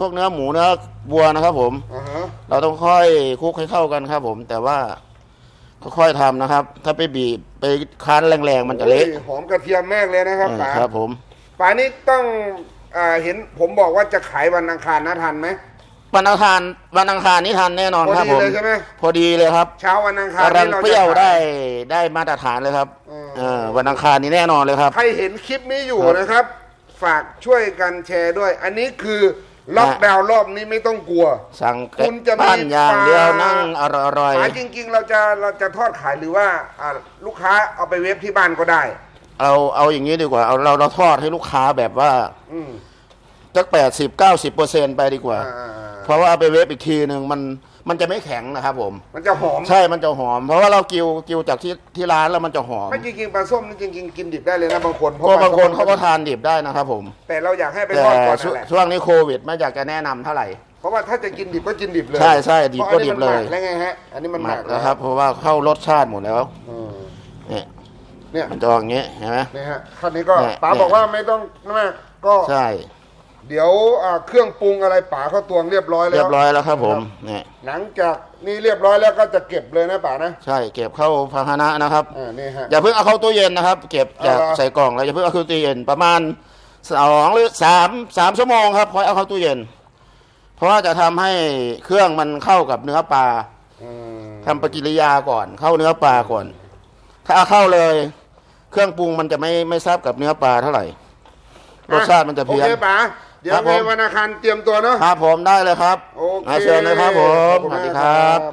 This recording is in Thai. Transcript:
พวกเนื้อหมูเนื้อวัวนะครับ ผม อ่าฮะเราต้องค่อยคลุกให้เข้ากันครับ ผม แต่ว่าค่อยๆทำนะครับ ถ้าไปบีบไปคั้นแรงๆมันจะเละโอ้ยหอมกระเทียมมากเลยนะครับเออป๋าครับ ผม ป๋านี่ต้องอ่าเห็นผมบอกว่าจะขายวันอังคารนะทันไหม วันอังคารวันอังคารนี้ทันแน่นอนพอครับดีผมเลยใช่ไหม พอดีเลยครับเช้าวันอังคารกำลังนี่เราเปรี้จะยวขาย ได้ได้มาตรฐานเลยครับอืม เออวันอังคารนี้แน่นอนเลยครับ ใครเห็นคลิปนี้อยู่ครับนะครับ ฝากช่วยกันแชร์ด้วย อันนี้คือ ล็อกดาวน์รอบนี้ไม่ต้องกลัว สั่งคุณจะมีบ้านอย่างเดียวปลานั่นั่งอร่อยป๋าจริง ๆ เราจะเราจะทอดขายหรือว่าอ่าลูกค้าเอาไปเวฟที่บ้านก็ได้ๆเอาเอาอย่างนี้ดีกว่าเอาเราเราทอดให้ลูกค้าแบบว่าอืมสักแปดสิบเก้าสิบเปอร์เซ็นไปดีกว่าอ่าเพราะว่าเอาไปเวฟอีกทีหนึ่งมัน มันจะไม่แข็งนะครับผม มันจะหอมใช่มันจะหอม เพราะว่าเรากิวกิวจากที่ที่ร้านแล้วมันจะหอมไม่จริงๆปลาส้มนี่จริงๆกินดิบได้เลยนะบางคนเพก็ราะบางคนปลเขาก็ทานดิบได้นะครับผม แต่เราอยากให้ไปแต่ทอดก่อนช่วนั่นแหละช่วงนี้โควิดไม่อยากจะแนะนำเท่าไหร่ เพราะว่าถ้าจะกินดิบก็กินดิบเลยใช่ใช่ดิบก็ดิบเลย พราะอันนี้มันหมัแล้วไงฮะอันนี้มันหหมัมักกนะครับ เพราะว่าเข้ารสชาติหมดแล้วอืมเนี่ยเนี่ยมันจะออกอย่างเงี้ยเห็นไหม นี่ฮะท่านนี้ก็เนี่ยป๋าเนี่ย บอกว่าไม่ต้องนะก็ ใช่ เดี๋ยวอ่าเครื่องปรุงอะไรป๋าเขาตวงเรียบร้อยแล้วเรียบร้อยแล้วครับผมเนี่ยหลังจากนี่เรียบร้อยแล้วก็จะเก็บเลยนะป๋านะใช่เก็บเข้าภาชนะนะครับอ่านี่ฮะ อย่าเพิ่งเอาเข้าตู้เย็นนะครับ เก็บจากเอาเหรอใส่กล่องแล้วอย่าเพิ่งเอาเข้าตู้เย็นประมาณสองหรือสามสามชั่วโมงครับค่อยเอาเข้าตู้เย็น เพราะว่าจะทำให้เครื่องมันเข้ากับเนื้อปลา อืมทำปฏิกิริยาก่อนเข้าเนื้อปลาก่อน ถ้าเอาเข้าเลย เครื่องปรุงมันจะไม่ไม่แซ่บกับเนื้อปลาเท่าไหร่รสชาติมันจะเพี้ยน โอเคป๋า เดี๋ยวครับผมในวันอังคารเตรียมตัวเนาะ ครับผมได้เลยครับโอเคอ่าเชิญเลยครับผมขอบสคุณวัสดีมากครับครับ